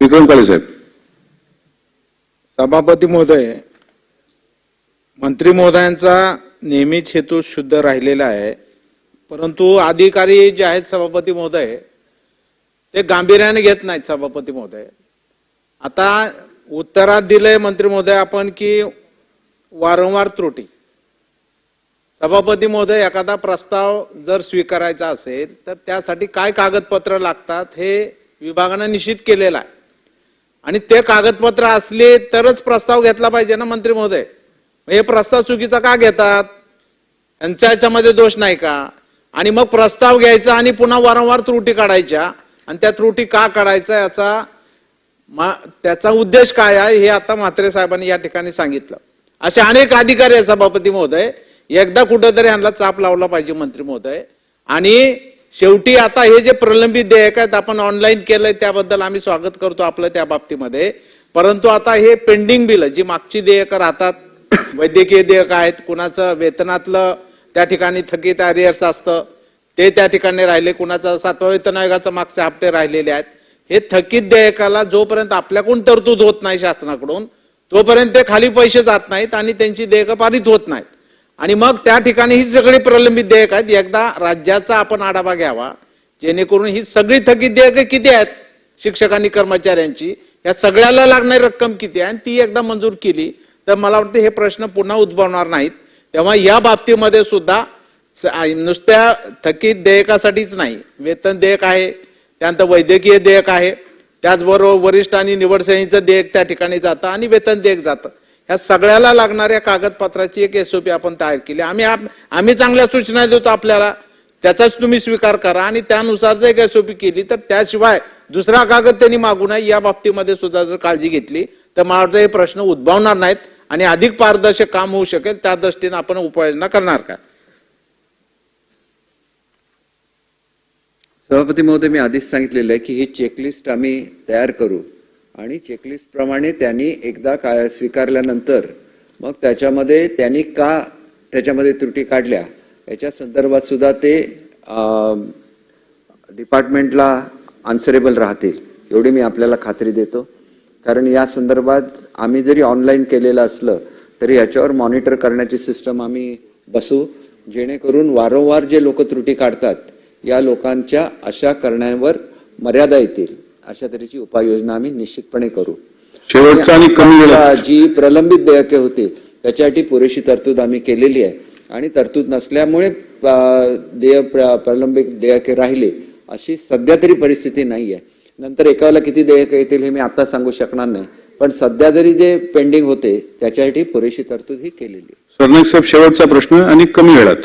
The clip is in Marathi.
विक्रम काळे साहेब. सभापती महोदय मंत्री महोदयांचा नेहमीच हेतू शुद्ध राहिलेला आहे. परंतु अधिकारी जे आहेत सभापती महोदय ते गांभीर्याने घेत नाहीत सभापती महोदय. आता उत्तरात दिलंय मंत्री महोदय आपण की वारंवार त्रुटी. सभापती महोदय एखादा प्रस्ताव जर स्वीकारायचा असेल तर त्यासाठी काय कागदपत्र लागतात हे विभागानं निश्चित केलेलं आहे. आणि ते कागदपत्र असले तरच प्रस्ताव घेतला पाहिजे ना मंत्री महोदय? हे प्रस्ताव चुकीचा का घेतात? यांच्या याच्यामध्ये दोष नाही का? आणि मग प्रस्ताव घ्यायचा आणि पुन्हा वारंवार त्रुटी काढायच्या. आणि त्या त्रुटी का काढायचा याचा मा- त्याचा उद्देश काय आहे हे आता म्हात्रे साहेबांनी या ठिकाणी सांगितलं. असे अनेक अधिकारी आहेत सभापती महोदय. एकदा कुठंतरी यांना चाप लावला पाहिजे मंत्री महोदय. आणि शेवटी आता हे जे प्रलंबित देयक आहेत आपण ऑनलाईन केलंय त्याबद्दल आम्ही स्वागत करतो आपलं त्या बाबतीमध्ये. परंतु आता हे पेंडिंग बिल जी मागची देयक राहतात वैद्यकीय देयक आहेत कुणाचं वेतनातलं त्या ठिकाणी थकीत अरियर्स असतं ते त्या ठिकाणी राहिले कुणाचं सातवा वेतन आयोगाचं मागचे हप्ते राहिलेले आहेत. हे थकीत देयकाला जोपर्यंत आपल्याकडून तरतूद होत नाही शासनाकडून तोपर्यंत ते खाली पैसे जात नाहीत आणि त्यांची देयकं पारित होत नाहीत. आणि मग त्या ठिकाणी ही सगळी प्रलंबित देयक आहेत. एकदा राज्याचा आपण आढावा घ्यावा. जेणेकरून ही सगळी थकीत देयकं किती आहेत? शिक्षकांनी कर्मचाऱ्यांची. या सगळ्याला लागणारी रक्कम किती आहे? आणि ती एकदा मंजूर केली तर मला वाटतं हे प्रश्न पुन्हा उद्भवणार नाहीत. तेव्हा या बाबतीमध्ये सुद्धा नुसत्या थकीत देयकासाठीच नाही. वेतन देयक आहे त्यानंतर वैद्यकीय देयक आहे. त्याचबरोबर वरिष्ठ आणि निवड देयक त्या ठिकाणी जातं आणि वेतन देयक जातं. ह्या सगळ्याला लागणाऱ्या कागदपत्राची एक एसओपी आपण तयार केली. आम्ही आम्ही चांगल्या सूचना देतो आपल्याला. त्याचाच तुम्ही स्वीकार करा आणि त्यानुसार जर एक एसओपी केली तर त्याशिवाय दुसरा कागद त्यांनी मागू नये या बाबतीमध्ये सुद्धा जर काळजी घेतली तर मला हे प्रश्न उद्भवणार नाहीत आणि अधिक पारदर्शक काम होऊ शकेल. त्या दृष्टीने आपण उपाययोजना करणार का? सभापती महोदय मी आधीच सांगितलेलं आहे की ही चेकलिस्ट आम्ही तयार करू. आणि चेकलिस्टप्रमाणे त्यांनी एकदा काय स्वीकारल्यानंतर मग त्याच्यामध्ये त्यांनी का त्याच्यामध्ये त्रुटी काढल्या याच्या संदर्भात सुद्धा ते डिपार्टमेंटला आन्सरेबल राहतील एवढी मी आपल्याला खात्री देतो. कारण या संदर्भात आम्ही जरी ऑनलाईन केलेलं असलं तरी याच्यावर मॉनिटर करण्याची सिस्टम आम्ही बसू जेणेकरून वारंवार जे लोक त्रुटी काढतात या लोकांच्या अशा करण्यावर मर्यादा येतील. अशा तऱ्हेची उपाययोजना आम्ही निश्चितपणे करू. शेवटचा आणि कमी जी प्रलंबित देयके होती त्याच्यासाठी पुरेशी तरतूद आम्ही केलेली आहे. आणि तरतूद नसल्यामुळे देय प्र- प्रलंबित देयके राहिले अशी सध्या तरी परिस्थिती नाही आहे नंतर एकाला किती देयके येतील हे मी आता सांगू शकणार नाही. पण सध्या जरी जे पेंडिंग होते त्याच्यासाठी पुरेशी तरतूद ही केलेली आहे. सरनाईक साहेब शेवटचा प्रश्न आणि कमी वेळात.